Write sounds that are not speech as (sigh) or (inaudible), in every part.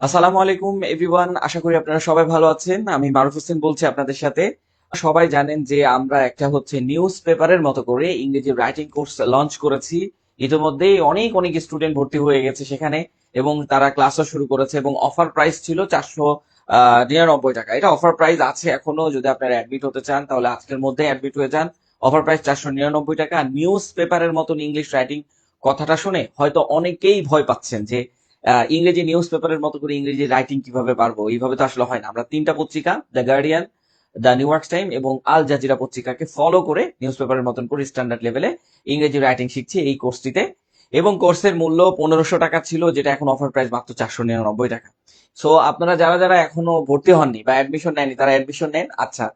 আসসালামু আলাইকুম এভরিওয়ান আশা করি আপনারা সবাই ভালো আছেন। আমি মারুফ হোসেন বলছি আপনাদের সাথে। সবাই জানেন যে আমরা একটা হচ্ছে নিউজ পেপারের মতো করে ইংরেজি রাইটিং কোর্স লঞ্চ করেছি। ইতিমধ্যেই অনেক অনেক স্টুডেন্ট ভর্তি হয়ে গেছে সেখানে এবং তারা ক্লাসও শুরু করেছে এবং অফার প্রাইস ছিল চারশো নিরানব্বই টাকা। এটা অফার প্রাইস আছে এখনও, যদি আপনারা অ্যাডমিট হতে চান, তাহলে আজকের মধ্যে অ্যাডমিট হয়ে যান। অফার প্রাইস চারশো নিরানব্বই টাকা। নিউজ পেপারের মতন ইংলিশ রাইটিং কথাটা শুনে হয়তো অনেকেই ভয় পাচ্ছেন যে ইংরেজি নিউজ পেপারের মতো করে ইংরেজি রাইটিং কীভাবে পারব এইভাবে তো আসলে হয় না। আমরা তিনটা পত্রিকা the Guardian the New York time এবং আল জাজিরা পত্রিকাকে ফলো করে নিউজ পেপারের মতন করে স্ট্যান্ডার্ড লেভেলে ইংরেজি রাইটিং শিখছি এই কোর্সটিতে এবং কোর্সের মূল্য পনেরোশো টাকা ছিল, যেটা এখন অফার প্রাইস মাত্র চারশো নিরানব্বই টাকা। সো আপনারা যারা যারা এখনও ভর্তি হননি বা অ্যাডমিশন নেননি, তারা অ্যাডমিশন নেন। আচ্ছা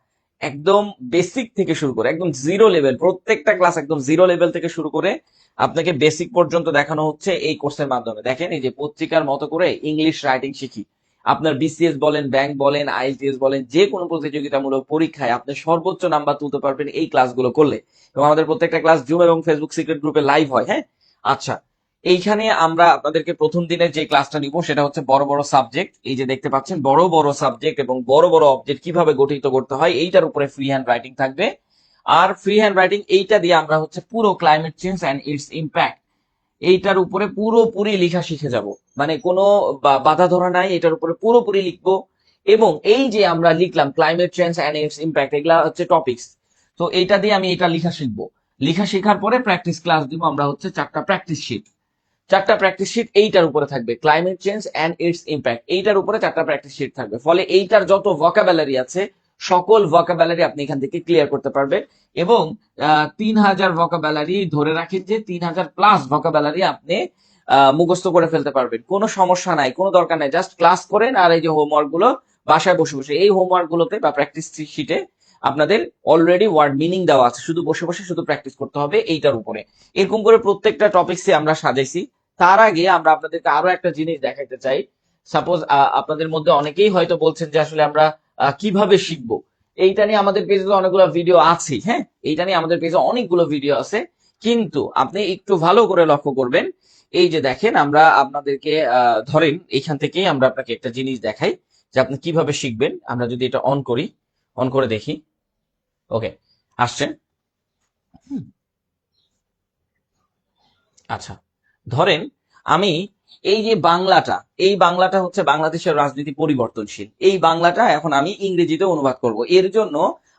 একদম বেসিক থেকে শুরু করে, একদম জিরো লেভেল প্রত্যেকটা ক্লাস একদম জিরো লেভেল থেকে শুরু করে আপনাকে বেসিক পর্যন্ত দেখানো হচ্ছে এই কোর্সের মাধ্যমে। দেখেন, এই যে পত্রিকার মতো করে ইংলিশ রাইটিং শিখি। আপনার বিসিএস বলেন ব্যাংক বলেন আইএলটিএস বলেন যে কোনো প্রতিযোগিতামূলক পরীক্ষায় আপনি সর্বোচ্চ নাম্বার তুলতে পারবেন এই ক্লাসগুলো করলে। এবং আমাদের প্রত্যেকটা ক্লাস জুম এবং ফেসবুক সিক্রেট গ্রুপে লাইভ হয় হ্যাঁ? আচ্ছা এইখানে আমরা আপনাদেরকে প্রথম দিনের যে ক্লাসটা নিব, সেটা হচ্ছে বড় বড় সাবজেক্ট এই যে দেখতে পাচ্ছেন, বড় বড় সাবজেক্ট এবং বড় বড় অবজেক্ট কীভাবে গঠিত করতে হয়, এইটার উপরে ফ্রি হ্যান্ড রাইটিং থাকবে। আর ফ্রি হ্যান্ড রাইটিং এইটা দিয়ে আমরা হচ্ছে পুরো climate change and its impact এইটার উপরে পুরোপুরি লেখা শিখে যাব। মানে কোনো বাধা ধরা নাই, এটার উপরে পুরোপুরি লিখব। এবং এই যে আমরা লিখলাম climate change and its impact এগুলা হচ্ছে টপিকস তো এইটা দিয়ে আমি এটা লেখা শিখব। লেখা শেখার পরে প্র্যাকটিস ক্লাস দিব, আমরা হচ্ছে চারটা প্র্যাকটিস শিট চারটা প্র্যাকটিস শিট এইটার উপরে থাকবে। Climate change and its impact এইটার উপরে চারটা প্র্যাকটিস শিট থাকবে। ফলে এইটার যত ভোকাবুলারি আছে, সকল ভোকাবুলারি আপনি এখান থেকে ক্লিয়ার করতে পারবেন। এবং তিন হাজার ভোকাবুলারি ধরে রাখেন যে তিন হাজার প্লাস ভোকাবুলারি আপনি মুখস্থ করে ফেলতে পারবেন। কোনো সমস্যা নাই, কোনো দরকার নাই। জাস্ট ক্লাস করেন আর এই যে হোমওয়ার্কগুলো, বাসায় বসে বসে। এই হোমওয়ার্ক গুলোতে বা প্র্যাকটিস শিটে আপনাদের অলরেডি ওয়ার্ড মিনিং দেওয়া আছে। শুধু বসে বসে শুধু প্র্যাকটিস করতে হবে এইটার উপরে। এরকম করে প্রত্যেকটা টপিকসে আমরা সাজাইছি। তার আগে আমরা আপনাদেরকে আরও একটা জিনিস দেখাইতে চাই। সাপোজ আপনাদের মধ্যে অনেকেই হয়তো বলছেন যে আসলে আমরা কীভাবে শিখব? এইটা নিয়ে আমাদের পেজে তো অনেকগুলো ভিডিও আছে হ্যাঁ? এইটা নিয়ে আমাদের পেজে অনেকগুলো ভিডিও আছে। কিন্তু আপনি একটু ভালো করে লক্ষ্য করবেন। এই যে দেখেন আমরা আপনাদেরকে ধরেন এইখান থেকেই আমরা আপনাকে একটা জিনিস দেখাই যে আপনি কীভাবে শিখবেন। আমরা যদি এটা অন করি অন করে দেখি। ওকে আসছে? হুম, আচ্ছা। ধরেন আমি এই যে বাংলাটা, এই বাংলাটা হচ্ছে বাংলাদেশের রাজনীতি পরিবর্তনশীল। এই বাংলাটা এখন আমি ইংরেজিতে অনুবাদ করব। এর জন্য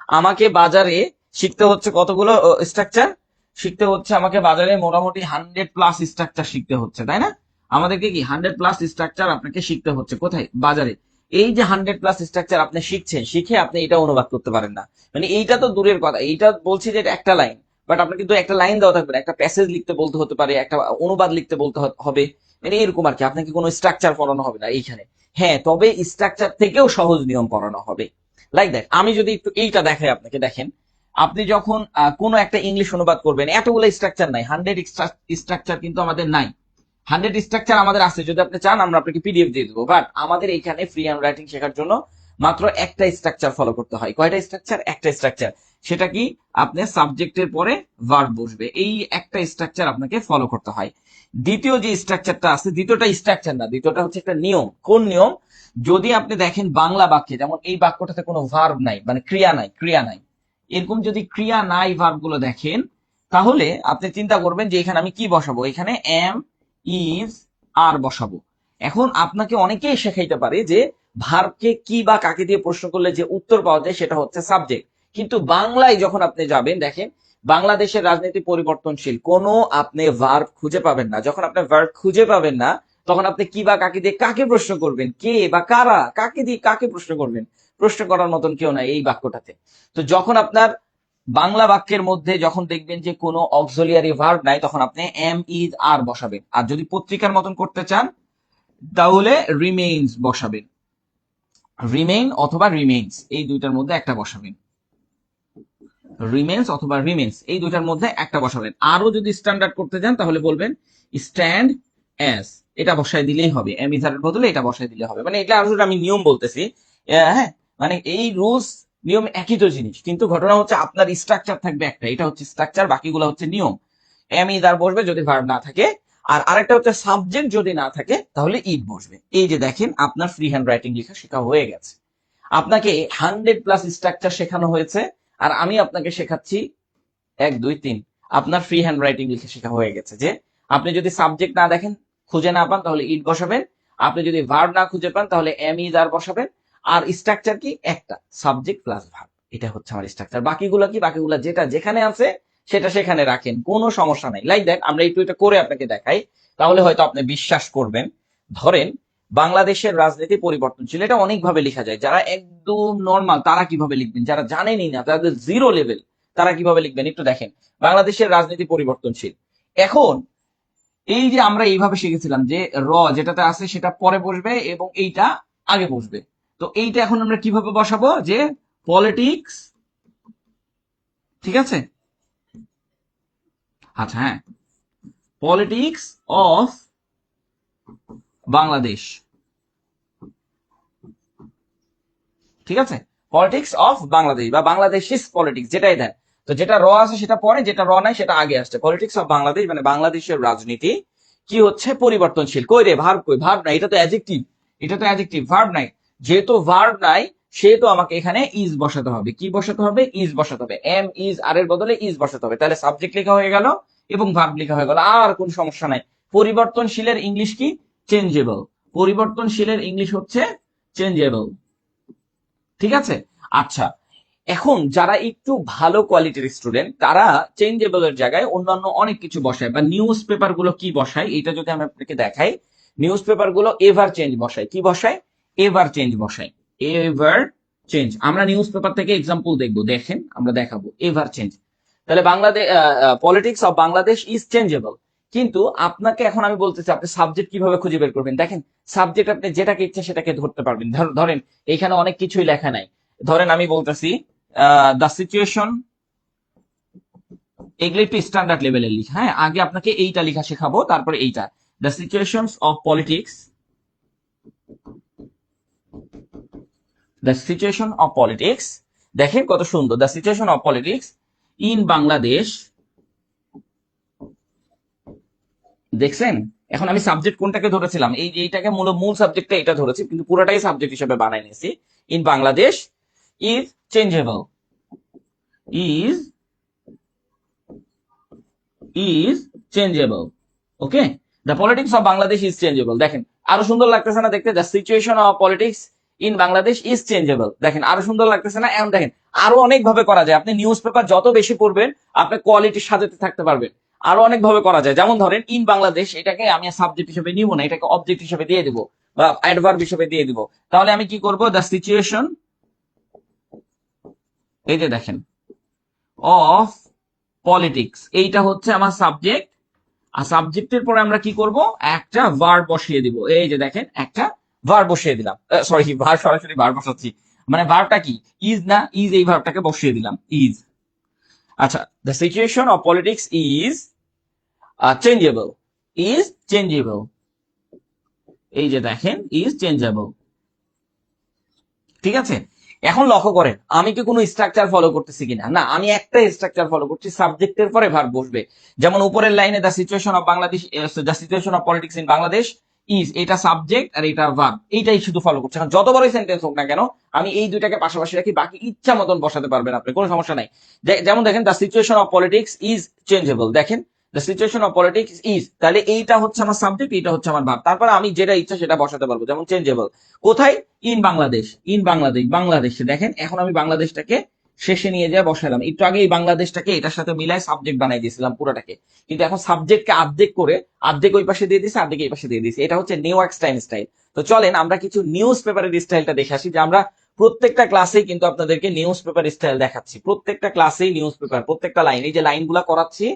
আমাকে বাজারে শিখতে হচ্ছে কতগুলো স্ট্রাকচার শিখতে হচ্ছে আমাকে বাজারে মোটামুটি হান্ড্রেড প্লাস স্ট্রাকচার শিখতে হচ্ছে, তাই না? আমাদেরকে কি হান্ড্রেড প্লাস স্ট্রাকচার আপনাকে শিখতে হচ্ছে কোথায়? বাজারে। এই যে হান্ড্রেড প্লাস স্ট্রাকচার আপনি শিখছেন, শিখে আপনি এটা অনুবাদ করতে পারেন না। মানে এইটা তো দূরের কথা। এইটা বলছি যে একটা লাইন বাট আপনার কিন্তু একটা লাইন দেওয়া থাকবে না, একটা প্যাসেজ লিখতে বলতে হতে পারে, একটা অনুবাদ লিখতে বলতে হবে। মানে এরকম আর কি, আপনাকে কোনো স্ট্রাকচার পড়ানো হবে না এইখানে। হ্যাঁ তবে স্ট্রাকচার থেকেও সহজ নিয়ম পড়ানো হবে। লাইক দ্যাট আমি যদি একটু এইটা দেখাই আপনাকে, দেখেন। আপনি যখন কোনো একটা ইংলিশ অনুবাদ করবেন, এতগুলো স্ট্রাকচার নাই হান্ড্রেড স্ট্রাকচার কিন্তু আমাদের নাই। হান্ড্রেড স্ট্রাকচার আমাদের আছে, যদি আপনি চান, আমরা আপনাকে পিডিএফ দিয়ে দেবো। বাট আমাদের এখানে ফ্রি হ্যান্ড রাইটিং শেখার জন্য মাত্র একটা স্ট্রাকচার ফলো করতে হয়। কয়টা স্ট্রাকচার একটা স্ট্রাকচার সেটা কি? আপনি সাবজেক্টের পরে ভার্ব বসবে। এই একটা স্ট্রাকচার আপনাকে ফলো করতে হয়। দ্বিতীয় যে স্ট্রাকচারটা আছে, দ্বিতীয়টা স্ট্রাকচার না, দ্বিতীয়টা হচ্ছে একটা নিয়ম। কোন নিয়ম? যদি আপনি দেখেন বাংলা বাক্যে, যেমন এই বাক্যটাতে কোনো ভার্ব নাই মানে ক্রিয়া নাই ক্রিয়া নাই। এরকম যদি ক্রিয়া নাই ভার্বগুলো দেখেন, তাহলে আপনি চিন্তা করবেন যে এখানে আমি কি বসাবো? এখানে এম ইজ আর বসাবো। এখন আপনাকে অনেকেই শেখাইতে পারে যে ভার্বকে কি বা কাকে দিয়ে প্রশ্ন করলে যে উত্তর পাওয়া যায় সেটা হচ্ছে সাবজেক্ট কিন্তু বাংলায় যখন আপনি যাবেন, দেখেন, বাংলাদেশের রাজনীতি পরিবর্তনশীল। কোনো আপনি ভার্ব খুঁজে পাবেন না। যখন আপনি ভার্ব খুঁজে পাবেন না, তখন আপনি কি বা কাকে দিয়ে, কাকে প্রশ্ন করবেন? কে বা কারা? কাকে দিয়ে কাকে প্রশ্ন করবেন? প্রশ্ন করার মতন কেউ নাই এই বাক্যটাতে। তো যখন আপনার বাংলা বাক্যের মধ্যে যখন দেখবেন যে কোনো অক্সিলিয়ারি ভার্ব নাই, তখন আপনি এম ইজ আর বসাবেন। আর যদি পত্রিকার মতন করতে চান, তাহলে রিমেইনস বসাবেন। রিমেইন অথবা রিমেইনস এই দুইটার মধ্যে একটা বসাবেন। রিমেন্স অথবা রিমেন্স এই দুইটার মধ্যে একটা বসাবেন। আরও যদি স্ট্যান্ডার্ড করতে যান, তাহলে বলবেন স্ট্যান্ড অ্যাজ এটা বসায় দিলেই হবে। এমিজারের বদলে এটা বসায় দিলে হবে। মানে এটা আসলে আমি নিয়ম বলতেছি। হ্যাঁ মানে এই রুলস নিয়ম একই তো জিনিস। কিন্তু ঘটনা হচ্ছে আপনার স্ট্রাকচার থাকবে একটা। এটা হচ্ছে স্ট্রাকচার বাকিগুলো হচ্ছে নিয়ম। এম ইদার বসবে যদি ভার্ব না থাকে। আর আরেকটা হচ্ছে সাবজেক্ট যদি না থাকে, তাহলে ইট বসবে। এই যে দেখেন, আপনার ফ্রি হ্যান্ড রাইটিং লেখা শেখা হয়ে গেছে। আপনাকে হান্ড্রেড প্লাস স্ট্রাকচার শেখানো হয়েছে। আর আমি আপনাকে শেখাচ্ছি, এক, দুই, তিন। আপনার ফ্রি হ্যান্ড রাইটিং লিখে শেখা হয়ে গেছে যে, আপনি যদি সাবজেক্ট না দেখেন, খুঁজে না পান, তাহলে ইট বসাবেন। আপনি যদি ভার্ব না খুঁজে পান, তাহলে এম ইজ আর বসাবেন। আর স্ট্রাকচার কি? একটা সাবজেক্ট প্লাস ভার্ব এটা হচ্ছে আমার স্ট্রাকচার বাকিগুলো কি? বাকিগুলো যেটা যেখানে আছে, সেটা সেখানে রাখেন। কোনো সমস্যা নাই। লাইক দ্যাট আমরা একটু এটা করে আপনাকে দেখাই। তাহলে হয়তো আপনি বিশ্বাস করবেন। ধরেন বাংলাদেশের রাজনীতি পরিবর্তনশীল এটা অনেকভাবে লেখা যায়। যারা একদম নর্মাল তারা কীভাবে লিখবেন? যারা জানেনই না, তাদের জিরো লেভেল তারা কীভাবে লিখবেন? একটু দেখেন। বাংলাদেশের রাজনীতি পরিবর্তনশীল। এখন, এই যে আমরা এইভাবে শিখেছিলাম যে র যেটাতে আছে সেটা পরে বসবে এবং এইটা আগে বসবে। তো এইটা এখন আমরা কীভাবে বসাবো? যে পলিটিক্স ঠিক আছে? আচ্ছা হ্যাঁ। Politics of Bangladesh. ঠিক আছে? পলিটিক্স অফ বাংলাদেশ বা বাংলাদেশ পলিটিক্স যেটাই দেন তো যেটা র আছে সেটা পরে, যেটা র নাই সেটা আগে আসছে। পলিটিক্স অফ বাংলাদেশ মানে বাংলাদেশের রাজনীতি, কি হচ্ছে? পরিবর্তনশীল। কই রে? ভার্ব কই? ভার্ব নাই। এটা তো অ্যাডজেক্টিভ এটা তো অ্যাডজেক্টিভ ভার্ব নাই। যেহেতু ভার্ব নাই, সেহেতু আমাকে এখানে ইজ বসাতে হবে। কি বসাতে হবে? ইজ বসাতে হবে। এম ইজ আর এর বদলে ইজ বসাতে হবে। তাহলে সাবজেক্ট লেখা হয়ে গেল এবং ভার্ব লেখা হয়ে গেল। আর কোন সমস্যা নাই। পরিবর্তনশীলের ইংলিশ কি? চেঞ্জেবল। পরিবর্তনশীলের ইংলিশ হচ্ছে চেঞ্জেবল। ঠিক আছে? আচ্ছা এখন যারা একটু ভালো কোয়ালিটির স্টুডেন্ট, তারা চেঞ্জেবল এর জায়গায় অন্যান্য অনেক কিছু বসায়, বা নিউজ পেপারগুলো কি বসায়, এটা যদি আমি আপনাকে দেখাই, নিউজ পেপারগুলো এভার চেঞ্জ বসায়। কি বসায়? এভার চেঞ্জ বসায়। Ever change. আমরা নিউজ পেপার থেকে এক্সাম্পল দেখব, দেখেন, আমরা দেখাবো। Ever change. তাহলে Bangladesh politics of Bangladesh is changeable কিন্তু আপনাকে এখন আমি বলতেছি, আপনি সাবজেক্ট কীভাবে খুঁজে বের করবেন? দেখেন সাবজেক্ট আপনি যেটাকে ইচ্ছা সেটাকে ধরতে পারবেন। ধরেন এখানে অনেক কিছুই লেখা নাই। ধরেন, আমি বলতেছি দ্য সিচুয়েশন এগুলো একটু স্ট্যান্ডার্ড লেভেলের লিখা। হ্যাঁ আগে আপনাকে এইটা লেখা শেখাবো, তারপরে এইটা। The situation of politics the situation of politics দেখেন কত সুন্দর। The situation of politics in Bangladesh দেখছেন? এখন আমি সাবজেক্ট কোনটাকে ধরেছিলাম? এই এইটাকে মূল মূল সাবজেক্টটা এটা ধরেছি, কিন্তু পুরোটাই সাবজেক্ট হিসেবে বানাই নিয়েছি। In Bangladesh is changeable is is changeable okay the politics of Bangladesh is changeable দেখেন, আরও সুন্দর লাগতেছে না দেখতে? The situation of politics in Bangladesh is changeable দেখেন, আরও সুন্দর লাগতেছে না? এখন দেখেন, আরও অনেক ভাবে করা যায়। আপনি নিউজ পেপার যত বেশি পড়বেন, আপনি কোয়ালিটি সাজাতে থাকতে পারবেন। আরও অনেক ভাবে করা যায়। যেমন ধরেন ইন বাংলাদেশ এটাকে আমি সাবজেক্ট হিসেবে নিব না, এটাকে অবজেক্ট হিসেবে দিয়ে দিব বা অ্যাডভার্ব হিসেবে দিয়ে দিব। তাহলে আমি কি করব? দ্য সিচুয়েশন এই যে দেখেন অফ পলিটিক্স এইটা হচ্ছে আমার সাবজেক্ট আর সাবজেক্টের পরে আমরা কি করব? একটা ভার্ব বসিয়ে দিব। এই যে দেখেন, একটা ভার্ব বসিয়ে দিলাম। সরি ভার্ব (laughs) সরাসরি ভার্ব বসাচ্ছি। মানে ভার্বটা কি? ইজ না ইজ এই ভার্বটাকে বসিয়ে দিলাম। ইজ আচ্ছা the situation of politics is changeable is changeable এই যে দেখেন ইজ চেঞ্জেবল ঠিক আছে? এখন লক্ষ্য করেন, আমি কি কোনো স্ট্রাকচার ফলো করতেছি কিনা? না, আমি একটা স্ট্রাকচার ফলো করছি সাবজেক্টের পরে ভার্ব বসবে। যেমন উপরের লাইনে the situation of Bangladesh the situation of politics in Bangladesh is এটা সাবজেক্ট আর এটা ভার্ব এইটাই শুধু ফলো করছে। এখন যত বড়ই সেন্টেন্স হোক না কেন, আমি এই দুইটাকে পাশাপাশি রাখি, বাকি ইচ্ছা মতন বসাতে পারবেন আপনি, কোনো সমস্যা নাই। যেমন দেখেন the situation of politics is changeable দেখেন the situation of politics is তাহলে এইটা হচ্ছে আমার সাবজেক্ট এইটা হচ্ছে আমার ভাব তারপরে আমি যেটা ইচ্ছা সেটা বসাতে পারব, যেমন চেঞ্জেবল কোথায়? ইন বাংলাদেশ ইন বাংলাদেশ বাংলাদেশে দেখেন, এখন আমি বাংলাদেশটাকে শেষে নিয়ে যায় বসালাম। একটু আগে এই বাংলাদেশটাকে এটার সাথে মিলাই সাবজেক্ট বানাই দিয়েছিলাম পুরোটাকে। কিন্তু এখন সাবজেক্টকে আর্ধেক করে আর্ধেক ওই পাশে দিয়ে দিয়েছি আর্ধেক এই পাশে দিয়ে দিয়েছি। এটা হচ্ছে নিউ টাইম স্টাইল তো চলেন, আমরা কিছু নিউজ পেপারের স্টাইলটা দেখে আসি, যে আমরা প্রত্যেকটা ক্লাসেই কিন্তু আপনাদেরকে নিউজ পেপার স্টাইল দেখাচ্ছি। প্রত্যেকটা ক্লাসেই নিউজ পেপার প্রত্যেকটা লাইন এই যে লাইনগুলো করাচ্ছি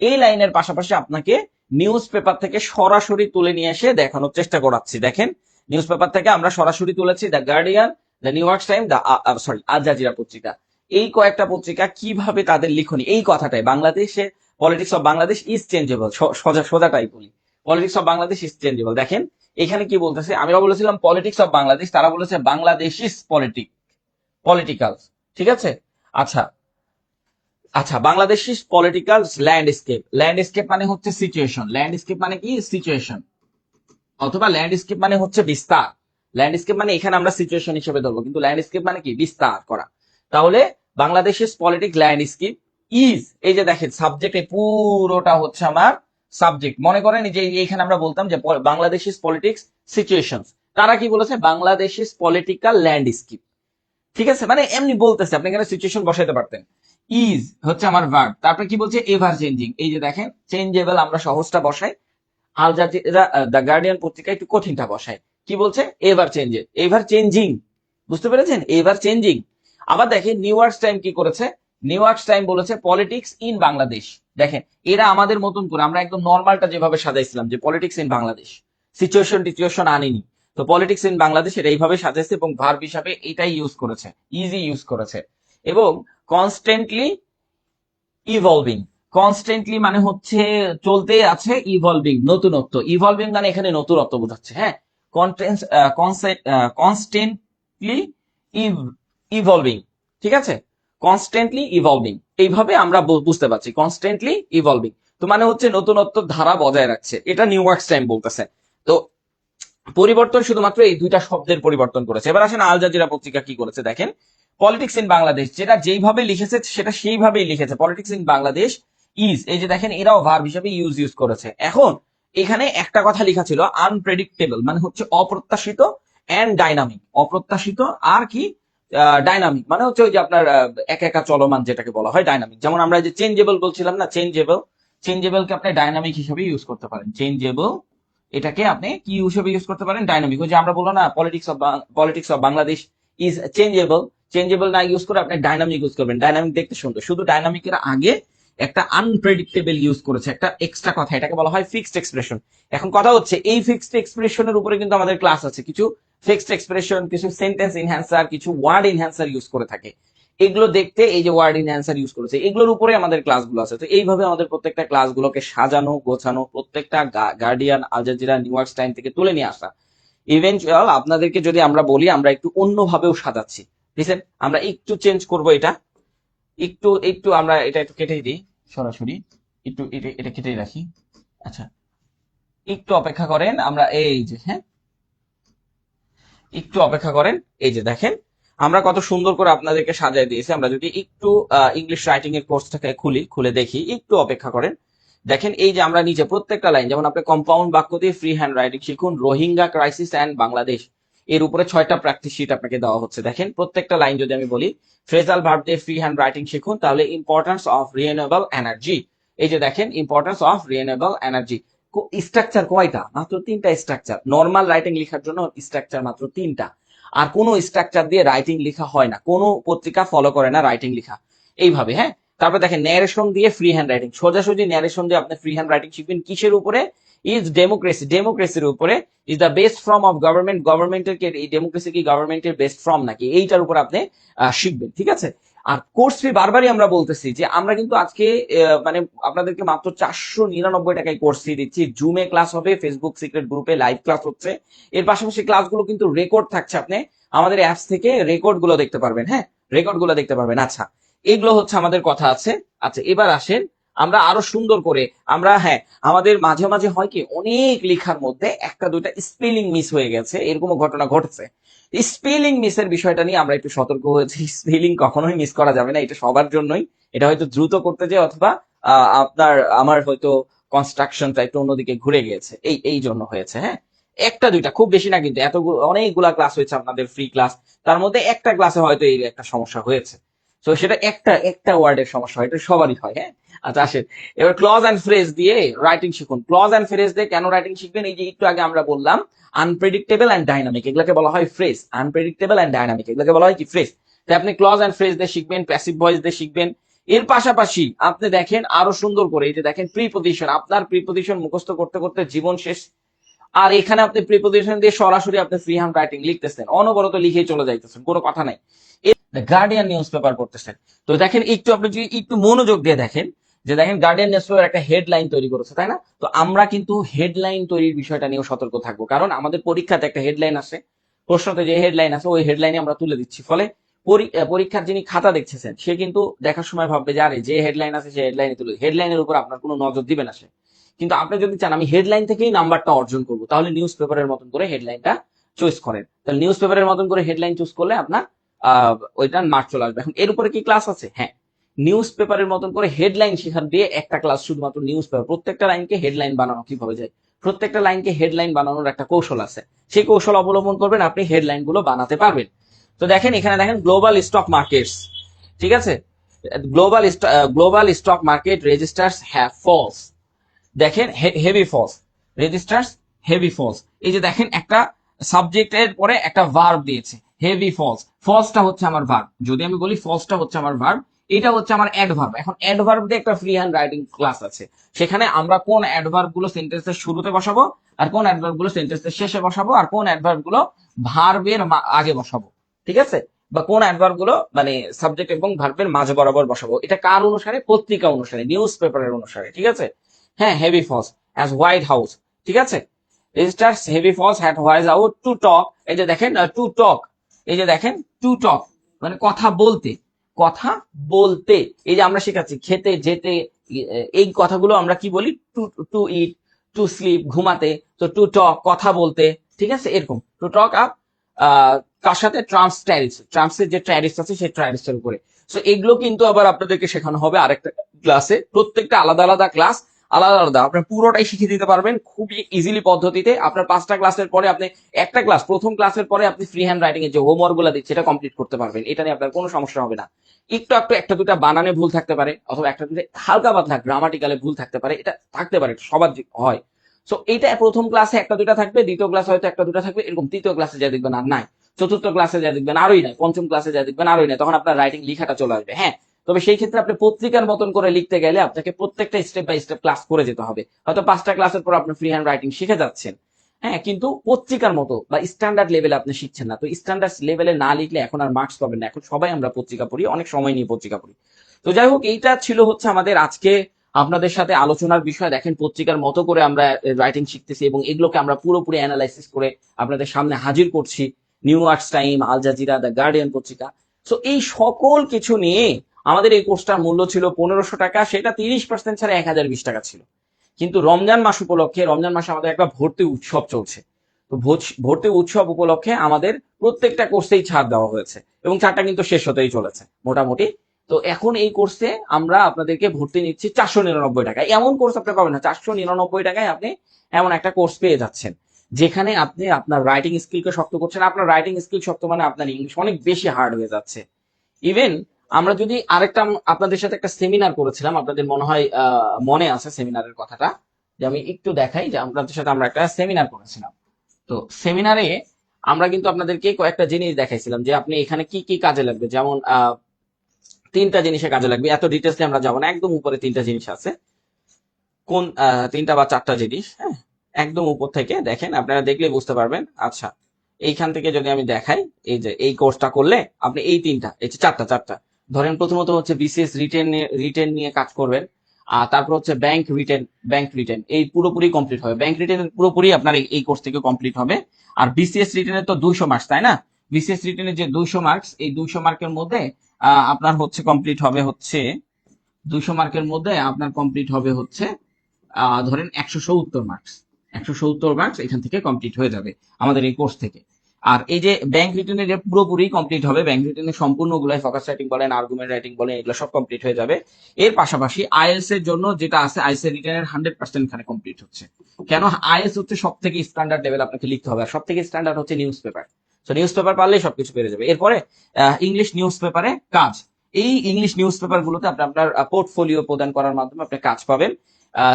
এই লাইনের পাশাপাশি আপনাকে নিউজ পেপার থেকে সরাসরি তুলে নিয়ে এসে দেখানোর চেষ্টা করাচ্ছি। দেখেন নিউজ পেপার থেকে আমরা সরাসরি তুলেছি the Guardian the New York time the sorry Al Jazeera পত্রিকা। এই কয়েকটা পত্রিকা কীভাবে তাদের লিখনি? এই কথাটাই, বাংলাদেশে politics of Bangladesh is changeable সোজা, সোজাটাই বলি। Politics of Bangladesh is changeable দেখেন, এখানে কি বলতেছে? আমরা বলেছিলাম পলিটিক্স অফ বাংলাদেশ তারা বলেছে বাংলাদেশ ইজ পলিটিক পলিটিক্যাল ঠিক আছে? আচ্ছা আচ্ছা বাংলাদেশ পলিটিক্যাল ল্যান্ডস্কেপ ল্যান্ডস্কেপ মানে হচ্ছে সিচুয়েশন ল্যান্ডস্কেপ মানে কি? সিচুয়েশন অথবা ল্যান্ডস্কেপ মানে হচ্ছে বিস্তার। ল্যান্ডস্কেপ মানে এখানে আমরা সিচুয়েশন হিসেবে ধরবো, কিন্তু ল্যান্ডস্কেপ মানে কি? বিস্তার করা। তাহলে বাংলাদেশের পলিটিক্স ল্যান্ডস্কেপ ইজ এই যে দেখেন সাবজেক্টে পুরোটা হচ্ছে আমার সাবজেক্ট মনে করেন যে এখানে আমরা বলতাম যে বাংলাদেশের পলিটিক্স সিচুয়েশন তারা কি বলেছে? বাংলাদেশের পলিটিক্যাল ল্যান্ডস্কেপ ঠিক আছে? মানে এমনি বলতেছে, আপনি এখানে সিচুয়েশন বসাইতে পারতেন। ইজ হচ্ছে আমার ভার্ব তারপরে কি বলছে? এভার চেঞ্জিং এই যে দেখেন চেঞ্জেবল আমরা সহজটা বসাই। আল জাজিরা দ্য গার্ডিয়ান পত্রিকা একটু কঠিনটা বসাই। কি বলছে? এভার চেঞ্জের এভার চেঞ্জিং বুঝতে পেরেছেন? এভার চেঞ্জিং আবার দেখেন নিউ ইয়র্ক টাইম কি করেছে? নিউ ইয়র্ক টাইম বলেছে পলিটিক্স ইন বাংলাদেশ দেখেন, এরা আমাদের মতন করে, আমরা একদম নর্মালটা যেভাবে সাজাইছিলাম যে পলিটিক্স ইন বাংলাদেশ সিচুয়েশন টিচুয়েশন আনিনি। তো পলিটিক্স ইন বাংলাদেশ এটা এইভাবে সাজাইছে এবং ভার্ব হিসাবে এটাই ইউজ করেছে। ইজি ইউজ করেছে। এবং কনস্ট্যান্টলি ইভলভিং কনস্ট্যান্টলি মানে হচ্ছে চলতে আছে ইভলভিং নতুনত্ব। ইভলভিং মানে এখানে নতুনত্ব বোঝাচ্ছে হ্যাঁ? কনস্ট্যান্টলি ইভলভিং ঠিক আছে? কনস্ট্যান্টলি ইভলভিং এইভাবে আমরা বুঝতে পারছি কনস্ট্যান্টলি ইভলভিং তো মানে হচ্ছে নতুনত্ব ধারা বজায় রাখছে, এটা নিউ ইয়র্ক টাইম বলতেছে। তো পরিবর্তন শুধুমাত্র এই দুইটা শব্দের পরিবর্তন করেছে। এবার আসেন আল জাজিরা পত্রিকা কি করেছে, দেখেন। পলিটিক্স ইন বাংলাদেশ যেটা যেইভাবে লিখেছে, সেটা সেইভাবেই লিখেছে। পলিটিক্স ইন বাংলাদেশ ইজ এই যে দেখেন, এরাও ভার্ব হিসেবে ইউজ ইউজ করেছে। এখন, এখানে একটা কথা লেখা ছিল আনপ্রেডিক্টেবল মানে হচ্ছে অপ্রত্যাশিত এন্ড ডাইনামিক অপ্রত্যাশিত আর কি ডাইনামিক মানে হচ্ছে ওই যে আপনার একা একা চলমান যেটাকে বলা হয় ডাইনামিক যেমন আমরা যে চেঞ্জেবল বলছিলাম না চেঞ্জেবল চেঞ্জেবলকে আপনি ডাইনামিক হিসেবে ইউজ করতে পারেন। চেঞ্জেবল এটাকে আপনি কি হিসেবে ইউজ করতে পারেন? ডাইনামিক ওই যে আমরা বললাম না politics of politics of Bangladesh is changeable changeable না ইউজ করে আপনি ডাইনামিক ইউজ করবেন। ডাইনামিক দেখতে সুন্দর। শুধু ডাইনামিকের আগে একটা আনপ্রেডিক্টেবল ইউজ করেছে। একটা এক্সট্রা কথা। এটাকে বলা হয় ফিক্সড এক্সপ্রেশন এখন কথা হচ্ছে, এই ফিক্সড এক্সপ্রেশনের উপরে কিন্তু আমাদের ক্লাস আছে। কিছু ফিক্সড এক্সপ্রেশন কিছু সেন্টেন্স ইনহ্যান্সার কিছু ওয়ার্ড ইনহ্যান্সার ইউজ করে থাকে। এগুলো দেখতে এই যে ওয়ার্ড ইনহ্যান্সার ইউজ করেছে, এগুলোর উপরে আমাদের ক্লাসগুলো আছে। তো এইভাবে আমাদের প্রত্যেকটা ক্লাসগুলোকে সাজানো, গোছানো, প্রত্যেকটা Guardian Al Jazeera New York time থেকে তুলে নিয়ে আসা। ইভেন্চুয়াল আপনাদেরকে যদি আমরা বলি, আমরা একটু অন্যভাবেও সাজাচ্ছি। বুঝছেন আমরা একটু চেঞ্জ করব এটা। একটু একটু আমরা এটা একটু কেটেই দিই, সরাসরি। একটু, এটা কেটেই রাখি। আচ্ছা একটু অপেক্ষা করেন, আমরা এই যে হ্যাঁ? একটু অপেক্ষা করেন, এই যে দেখেন, আমরা কত সুন্দর করে আপনাদেরকে সাজায় দিয়েছি। আমরা যদি একটু ইংলিশ রাইটিং এর কোর্সটাকে খুলি, খুলে দেখি, একটু অপেক্ষা করেন। দেখেন, এই যে আমরা নিচে প্রত্যেকটা লাইন যেমন আপনি কম্পাউন্ড বাক্য দিয়ে ফ্রি হ্যান্ড রাইটিং শিখুন রোহিঙ্গা ক্রাইসিস অ্যান্ড বাংলাদেশ এর উপরে ছয়টা প্র্যাকটিস শিট আপনাকে দেওয়া হচ্ছে। দেখেন, প্রত্যেকটা লাইন যদি আমি বলি ফ্রেজাল ভার্ব দিয়ে ফ্রি হ্যান্ড রাইটিং শিখুন, তাহলে ইম্পর্টেন্স অফ রিনিউয়েবল এনার্জি এই যে দেখেন importance of renewable energy structure কয়টা? মাত্র তিনটা স্ট্রাকচার নর্মাল রাইটিং লেখার জন্য স্ট্রাকচার মাত্র তিনটা। আর কোনো স্ট্রাকচার দিয়ে রাইটিং লেখা হয় না। কোনো পত্রিকা ফলো করে না রাইটিং লেখা। এইভাবে হ্যাঁ? তারপর দেখেন ন্যারেশন দিয়ে ফ্রি হ্যান্ড রাইটিং সোজাসুজি ন্যারেশন দিয়ে আপনি ফ্রি হ্যান্ড রাইটিং শিখবেন। কিসের উপরে? ইজ ডেমোক্রেসি ডেমোক্রেসির উপরে। Is the best form of government গভর্নমেন্টের এই ডেমোক্রেসি কি গভর্নমেন্টের বেস্ট ফর্ম নাকি? এইটার উপর আপনি শিখবেন, ঠিক আছে? আর কোর্স ফি বারবারই আমরা বলতেছি যে আমরা কিন্তু আজকে মানে আপনাদেরকে মাত্র চারশো নিরানব্বই টাকায় কোর্স ফি দিচ্ছি। জুমে ক্লাস হবে ফেসবুক সিক্রেট গ্রুপে লাইভ ক্লাস হচ্ছে। এর পাশাপাশি ক্লাসগুলো কিন্তু রেকর্ড থাকছে আপনি আমাদের অ্যাপস থেকে রেকর্ডগুলো দেখতে পারবেন হ্যাঁ? রেকর্ডগুলো দেখতে পারবেন আচ্ছা। এগুলো হচ্ছে আমাদের কথা আছে। আচ্ছা এবার আসেন, আমরা আরও সুন্দর করে, আমরা হ্যাঁ আমাদের মাঝে মাঝে হয় কি, অনেক লেখার মধ্যে একটা দুইটা স্পেলিং মিস হয়ে গেছে, এরকমও ঘটনা ঘটেছে। স্পেলিং মিসের বিষয়টা নিয়ে আমরা একটু সতর্ক হয়েছি স্পেলিং কখনোই মিস করা যাবে না, এটা সবার জন্যই। এটা হয়তো দ্রুত করতে যে অথবা আপনার, আমার হয়তো কনস্ট্রাকশনটা একটু অন্যদিকে ঘুরে গিয়েছে, এই এই জন্য হয়েছে হ্যাঁ। একটা দুইটা, খুব বেশি না কিন্তু এত অনেকগুলা ক্লাস হয়েছে আপনাদের ফ্রি ক্লাস তার মধ্যে একটা ক্লাসে হয়তো এই একটা সমস্যা হয়েছে। তো সেটা একটা একটা ওয়ার্ডের সমস্যা হয়, এটা সবারই হয় হ্যাঁ? আচ্ছা আসেন। এবার ক্লজ অ্যান্ড ফ্রেজ দিয়ে রাইটিং শিখুন। ক্লজ অ্যান্ড ফ্রেজ দিয়ে কেন রাইটিং শিখবেন? এই যে একটু আগে আমরা বললাম আনপ্রেডিক্টেবল অ্যান্ড ডাইনামিক এগুলোকে বলা হয় ফ্রেজ আনপ্রেডিক্টেবল অ্যান্ড ডাইনামিক এগুলোকে বলা হয় কি? ফ্রেজ তাই আপনি ক্লজ অ্যান্ড ফ্রেজ দিয়ে শিখবেন প্যাসিভ ভয়েস দিয়ে শিখবেন। এর পাশাপাশি আপনি দেখেন আরও সুন্দর করে, এই যে দেখেন প্রিপোজিশন আপনার প্রিপোজিশন মুখস্থ করতে করতে জীবন শেষ। আর এখানে আপনি প্রিপোজিশন দিয়ে সরাসরি আপনি ফ্রি হ্যান্ড রাইটিং লিখতেছেন, অনবরত লিখে চলে যাইতেছেন, কোনো কথা নাই। গার্ডিয়ান নিউজ পেপার পড়তেছেন তো দেখেন, একটু আপনি যদি একটু মনোযোগ দিয়ে দেখেন, যে দেখেন গার্ডিয়ান নিউজ পেপার একটা হেডলাইন তৈরি করেছে, তাই না? তো আমরা কিন্তু হেডলাইন তৈরির বিষয়টা নিয়েও সতর্ক থাকব। কারণ আমাদের পরীক্ষাতে একটা হেডলাইন আসে প্রশ্নতে যে হেডলাইন আছে, ওই হেডলাইনে আমরা তুলে দিচ্ছি। ফলে পরীক্ষার যিনি খাতা দেখছেন সে কিন্তু দেখার সময় ভাববে যে, আরে, যে হেডলাইন আছে, সে হেডলাইনে তুলে হেডলাইনের উপর আপনার কোনো নজর দিবে না সে। কিন্তু আপনি যদি চান, আমি হেডলাইন থেকেই নাম্বারটা অর্জন করব, তাহলে নিউজ পেপারের মতন করে হেডলাইনটা চয়েস করেন। তাহলে নিউজ পেপারের মতন করে হেডলাইন চুজ করলে আপনার আহ, ওইটার মার্ক চলে আসবে। এখন এর উপরে কি ক্লাস আছে? হ্যাঁ। নিউজ পেপারের মতন করে হেডলাইন শেখার দিয়ে একটা ক্লাস শুধুমাত্র নিউজ পেপার প্রত্যেকটা লাইনকে হেডলাইন বানানো কীভাবে যায়? প্রত্যেকটা লাইনকে হেডলাইন বানানোর একটা কৌশল আছে। সেই কৌশল অবলম্বন করবেন আপনি হেডলাইনগুলো বানাতে পারবেন। তো দেখেন এখানে দেখেন গ্লোবাল স্টক মার্কেটস ঠিক আছে? Global global stock market registers have falls দেখেন heavy falls registers heavy falls এই যে দেখেন একটা সাবজেক্টের পরে একটা ভার্ব দিয়েছে। হেভি ফলস ফলসটা হচ্ছে আমার ভার্ব যদি আমি বলি ফলসটা হচ্ছে আমার ভার্ব এটা হচ্ছে আমার অ্যাডভার্ব এখন অ্যাডভার্ব দিয়ে একটা ফ্রি হ্যান্ড রাইটিং ক্লাস আছে। সেখানে আমরা কোন অ্যাডভার্বগুলো সেন্টেন্সের শুরুতে বসাবো, আর কোন অ্যাডভার্বগুলো সেন্টেন্সের শেষে বসাবো, আর কোন অ্যাডভার্বগুলো ভার্বের আগে বসাবো। ঠিক আছে? বা কোন অ্যাডভার্বগুলো মানে সাবজেক্ট এবং ভার্বের মাঝে বরাবর বসাবো। এটা কার অনুসারে? পত্রিকা অনুসারে নিউজ পেপারের অনুসারে। ঠিক আছে? হ্যাঁ heavy falls as White House ঠিক আছে? Registers heavy falls hat wise out to talk এই যে দেখেন টু টক এই যে দেখেন টু টক মানে কথা বলতে কথা বলতে। এই যে আমরা শেখাচ্ছি, খেতে, যেতে এই কথাগুলো আমরা কি বলি? To to eat to sleep ঘুমাতে। তো টু টক কথা বলতে, ঠিক আছে? এরকম। টু টক আপ কার সাথে ট্রান্স ট্যারিস ট্রান্সের যে ট্যারিস আছে, সেই ট্যারিসের উপরে। সো এগুলো কিন্তু আবার আপনাদেরকে শেখানো হবে আরেকটা ক্লাসে প্রত্যেকটা আলাদা আলাদা ক্লাস আলাদা আলাদা। আপনি পুরোটাই শিখে দিতে পারবেন খুবই ইজিলি পদ্ধতিতে। আপনার পাঁচটা ক্লাসের পরে আপনি একটা ক্লাস, প্রথম ক্লাসের পরে আপনি ফ্রি হ্যান্ড রাইটিং এর যে হোমওয়ার্কগুলো দিচ্ছে এটা কমপ্লিট করতে পারবেন। এটা নিয়ে আপনার কোনো সমস্যা হবে না। একটু একটু একটা দুটা বানানে ভুল থাকতে পারে, অথবা একটা দুটা হালকা পাতলা গ্রামাটিক্যালে ভুল থাকতে পারে, এটা থাকতে পারে সবার হয়। সো এইটা প্রথম ক্লাসে একটা দুটা থাকবে, দ্বিতীয় ক্লাসে হয়তো একটা দুটা থাকবে, এরকম তৃতীয় ক্লাসে যা দেখবেন আর নাই। চতুর্থ ক্লাসে যা দেখবেন আরোই নাই, পঞ্চম ক্লাসে যা দেখবেন আরোই নাই, তখন আপনার রাইটিং লেখাটা চলে আসবে। হ্যাঁ তবে সেই ক্ষেত্রে আপনি পত্রিকার মতন করে লিখতে গেলে আপনাকে প্রত্যেকটা স্টেপ বাই স্টেপ ক্লাস করে যেতে হবে। হয়তো পাঁচটা ক্লাসের পর আপনি ফ্রি হ্যান্ড রাইটিং শিখে যাচ্ছেন। হ্যাঁ কিন্তু পত্রিকার মতো বা স্ট্যান্ডার্ড লেভেলে আপনি শিখছেন না। তো স্ট্যান্ডার্ড লেভেলে না লিখলে এখন আর মার্কস পাবেন না। এখন সবাই আমরা পত্রিকা পড়ি, অনেক সময় নিয়ে পত্রিকা পড়ি। তো যাই হোক, এইটা ছিল হচ্ছে আমাদের আজকে আপনাদের সাথে আলোচনার বিষয়। দেখেন পত্রিকার মতো করে আমরা রাইটিং শিখতেছি এবং এগুলোকে আমরা পুরোপুরি অ্যানালাইসিস করে আপনাদের সামনে হাজির করছি। New arts time Al Jazeera the Guardian পত্রিকা। সো এই সকল কিছু নিয়ে আমাদের এই কোর্সটার মূল্য ছিল পনেরোশো টাকা, সেটা তিরিশ পার্সেন্ট ছাড়া এক হাজার বিশ টাকা ছিল। কিন্তু রমজান মাস উপলক্ষে, রমজান মাসে আমাদের একটা ভর্তি উৎসব চলছে। তো ভর্তি উৎসব উপলক্ষে আমাদের প্রত্যেকটা কোর্সেই ছাড় দেওয়া হয়েছে এবং ছাড়টা কিন্তু শেষ হতেই চলেছে, মোটামুটি। তো এখন এই কোর্সে আমরা আপনাদেরকে ভর্তি নিচ্ছি চারশো নিরানব্বই টাকায় এমন কোর্স আপনি পাবেন না, চারশো নিরানব্বই টাকায় আপনি এমন একটা কোর্স পেয়ে যাচ্ছেন, যেখানে আপনি আপনার রাইটিং স্কিলকে শক্ত করছেন। আপনার রাইটিং স্কিল শক্ত মানে আপনার ইংলিশ অনেক বেশি হার্ড হয়ে যাচ্ছে। ইভেন আমরা যদি আরেকটা আপনাদের সাথে একটা সেমিনার করেছিলাম, আপনাদের মনে হয় মনে আছে সেমিনারের কথাটা, যে আমি একটু দেখাই যে আপনাদের সাথে আমরা একটা সেমিনার করেছিলাম। তো সেমিনারে আমরা কিন্তু আপনাদেরকে কয়েকটা জিনিস দেখাইছিলাম, যে আপনি এখানে কি কি কাজে লাগবে। যেমন তিনটা জিনিসে কাজে লাগবে। এত ডিটেলসে আমরা যাব না, একদম উপরে তিনটা জিনিস আছে। কোন তিনটা বা চারটা জিনিস হ্যাঁ? একদম উপর থেকে দেখেন, আপনারা দেখলে বুঝতে পারবেন। আচ্ছা এইখান থেকে যদি আমি দেখাই, এই যে এই কোর্সটা করলে আপনি এই তিনটা, এই চারটা চারটা ধরেন প্রথমত হচ্ছে বিসিএস রিটেন রিটেন নিয়ে কাজ করবেন, আর তারপর হচ্ছে ব্যাংক রিটেন ব্যাংক রিটেন এই পুরোপুরি কমপ্লিট হবে। ব্যাংক রিটেন পুরোপুরি আপনার এই- কোর্স থেকে কমপ্লিট হবে। আর বিসিএস রিটেনের তো দুইশো মার্কস তাই না? বিসিএস রিটেনের যে দুইশো মার্কস এই দুইশো মার্কের মধ্যে আপনার হচ্ছে কমপ্লিট হবে হচ্ছে, দুইশো মার্কের মধ্যে আপনার কমপ্লিট হবে হচ্ছে ধরেন একশো সত্তর মার্কস একশো সত্তর মার্কস এখান থেকে কমপ্লিট হয়ে যাবে আমাদের এই কোর্স থেকে। আর এই যে ব্যাংক রিটেনের পুরোপুরি কমপ্লিট হবে। ব্যাংক রিটেনের সম্পূর্ণগুলাই ফোকাস রাইটিং বলেন আর্গুমেন্ট রাইটিং বলেন, এগুলো সব কমপ্লিট হয়ে যাবে। এর পাশাপাশি আইএলস এর জন্য যেটা আছে আইএলস এর রিটেনের হান্ড্রেড পার্সেন্ট এখানে কমপ্লিট হচ্ছে। কেন আইএলস হচ্ছে সব থেকে স্ট্যান্ডার্ড লেভেল আপনাকে লিখতে হবে, আর সব থেকে স্ট্যান্ডার্ড হচ্ছে নিউজ পেপার তো নিউজ পেপার পারলেই সবকিছু পেরে যাবে। এরপরে ইংলিশ নিউজ পেপারে কাজ। এই ইংলিশ নিউজ পেপার গুলোতে আপনি আপনার পোর্টফোলিও প্রদান করার মাধ্যমে আপনি কাজ পাবেন।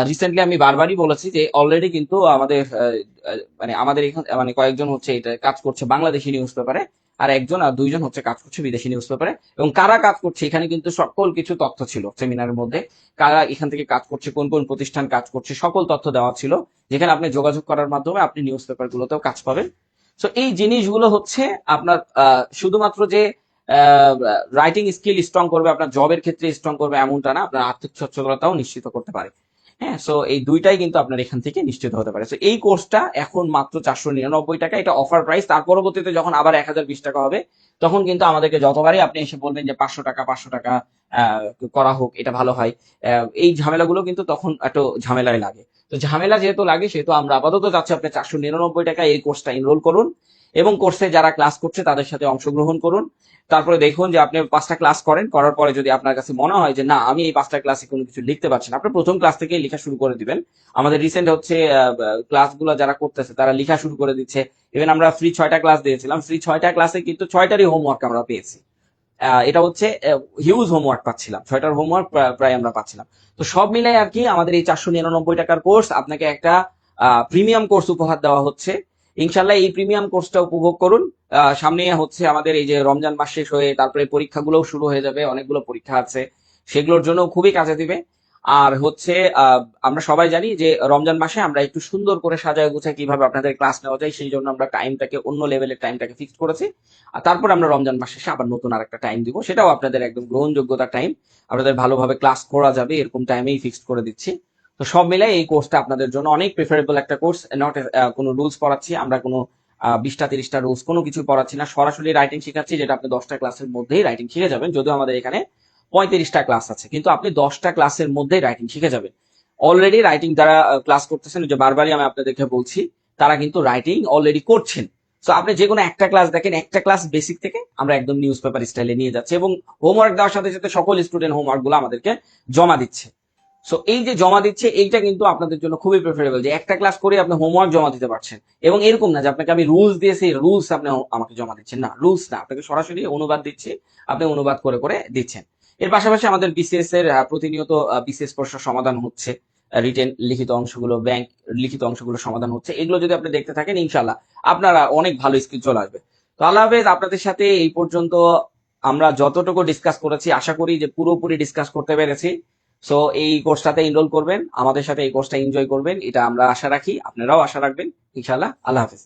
রিসেন্টলি আমি বারবারই বলেছি যে অলরেডি কিন্তু আমাদের মানে আমাদের এখানে মানে কয়েকজন হচ্ছে এটা কাজ করছে বাংলাদেশি নিউজ পেপারে আর একজন আর দুইজন হচ্ছে কাজ করছে বিদেশি নিউজ পেপারে এবং কারা কাজ করছে, এখানে কিন্তু সকল কিছু তথ্য ছিল সেমিনারের মধ্যে। কারা এখান থেকে কাজ করছে, কোন কোন প্রতিষ্ঠান কাজ করছে, সকল তথ্য দেওয়া ছিল, যেখানে আপনি যোগাযোগ করার মাধ্যমে আপনি নিউজ পেপার গুলোতেও কাজ পাবেন। তো এই জিনিসগুলো হচ্ছে আপনার শুধুমাত্র যে রাইটিং স্কিল স্ট্রং করবে, আপনার জবের ক্ষেত্রে স্ট্রং করবে এমনটা না, আপনার আর্থিক সচ্ছলতাও নিশ্চিত করতে পারে। হ্যাঁ সো এই দুইটাই কিন্তু আপনার এখান থেকে নিশ্চিত হতে পারে। সো এই কোর্সটা এখন মাত্র চারশো নিরানব্বই টাকা, এটা অফার প্রাইস তার পরবর্তীতে যখন আবার এক হাজার বিশ টাকা হবে, তখন কিন্তু আমাদেরকে যতবারই আপনি এসে বলবেন যে পাঁচশো টাকা পাঁচশো টাকা করা হোক, এটা ভালো হয়। এই ঝামেলাগুলো কিন্তু তখন একটু ঝামেলায় লাগে। তো ঝামেলা যেহেতু লাগে, সেহেতু আমরা আপাতত যাচ্ছি আপনি চারশো নিরানব্বই টাকা এই কোর্সটা এনরোল করুন এবং কোর্সে যারা ক্লাস করছে তাদের সাথে অংশগ্রহণ করুন। তারপরে দেখুন যে আপনি পাঁচটা ক্লাস করেন, করার পরে যদি আপনার কাছে মনে হয় যে না, আমি এই পাঁচটা ক্লাসে কোনো কিছু লিখতে পারছি না, আপনি প্রথম ক্লাস থেকেই লেখা শুরু করে দিবেন। আমাদের রিসেন্ট হচ্ছে ক্লাসগুলো যারা করতেছে তারা লেখা শুরু করে দিচ্ছে। ইভেন আমরা ফ্রি ছয়টা ক্লাস দিয়েছিলাম ফ্রি ছয়টা ক্লাসে কিন্তু ছয়টারই হোমওয়ার্ক আমরা পেয়েছি। এটা হচ্ছে হিউজ হোমওয়ার্ক পাচ্ছিলাম। ছয়টার হোমওয়ার্ক প্রায় আমরা পাচ্ছিলাম। তো সব মিলাই আর কি আমাদের এই চারশো নিরানব্বই টাকার কোর্স আপনাকে একটা প্রিমিয়াম কোর্স উপহার দেওয়া হচ্ছে। ইনশাল্লাহ এই প্রিমিয়াম কোর্সটা উপভোগ করুন। সামনে হচ্ছে আমাদের এই যে রমজান মাস শেষ হয়ে তারপরে পরীক্ষাগুলোও শুরু হয়ে যাবে, অনেকগুলো পরীক্ষা আছে। সেগুলোর জন্য খুবই কাজে দিবে। আর হচ্ছে আমরা সবাই জানি যে রমজান মাসে আমরা একটু সুন্দর করে সাজায় গুছায় কীভাবে আপনাদের ক্লাস নেওয়া যায়, সেই জন্য আমরা টাইমটাকে অন্য লেভেলের টাইমটাকে ফিক্স করেছি। আর তারপর আমরা রমজান মাসে আবার নতুন আর একটা টাইম দিব, সেটাও আপনাদের একদম গ্রহণযোগ্যতার টাইম আপনাদের ভালোভাবে ক্লাস করা যাবে, এরকম টাইমেই ফিক্সড করে দিচ্ছি। তো সব মিলাই এই কোর্সটা আপনাদের জন্য অনেক প্রিফারেবল একটা কোর্স নট কোনো রুলস পড়াচ্ছি, আমরা কোনো বিশটা তিরিশটা রুলস কোনো কিছু পড়াচ্ছি না। সরাসরি রাইটিং শেখাচ্ছি, যেটা আপনি দশটা ক্লাসের মধ্যেই রাইটিং শিখে যাবেন, যদিও আমাদের এখানে পঁয়ত্রিশটা ক্লাস আছে। কিন্তু আপনি দশটা ক্লাসের মধ্যে রাইটিং শিখে যাবেন। অলরেডি রাইটিং যারা ক্লাস করতেছেন যে বারবারই আমি আপনাদেরকে বলছি, তারা কিন্তু রাইটিং অলরেডি করছেন। তো আপনি যে কোনো একটা ক্লাস দেখেন, একটা ক্লাস বেসিক থেকে আমরা একদম নিউজ পেপার স্টাইলে নিয়ে যাচ্ছি এবং হোমওয়ার্ক দেওয়ার সাথে সাথে সকল স্টুডেন্ট হোমওয়ার্কগুলো আমাদেরকে জমা দিচ্ছে। সো এই যে জমা দিচ্ছে, এইটা কিন্তু আপনাদের জন্য খুবই প্রেফারেবল যে একটা ক্লাস করে আপনি হোমওয়ার্ক জমা দিতে পারছেন। এবং এরকম না যে আপনাকে আমি রুলস দিয়েছি রুলস আপনি আমাকে জমা দিচ্ছেন। না রুলস না, আপনাকে সরাসরি অনুবাদ দিচ্ছি, আপনি অনুবাদ করে করে দিচ্ছেন। এর পাশাপাশি আমাদের বিসিএস এর প্রতিনিয়ত বিসিএস প্রশ্ন সমাধান হচ্ছে রিটেন লিখিত অংশগুলো ব্যাংক লিখিত অংশগুলো সমাধান হচ্ছে। এগুলো যদি আপনি দেখতে থাকেন ইনশাল্লাহ আপনারা অনেক ভালো স্কিল চলে আসবে। তো আল্লাহ হাফেজ, আপনাদের সাথে এই পর্যন্ত আমরা যতটুকু ডিসকাস করেছি, আশা করি যে পুরোপুরি ডিসকাস করতে পেরেছি। সো এই কোর্সটাতে এনরোল করবেন, আমাদের সাথে এই কোর্সটা এনজয় করবেন, এটা আমরা আশা রাখি, আপনারাও আশা রাখবেন। ইনশাল্লাহ আল্লাহ হাফেজ।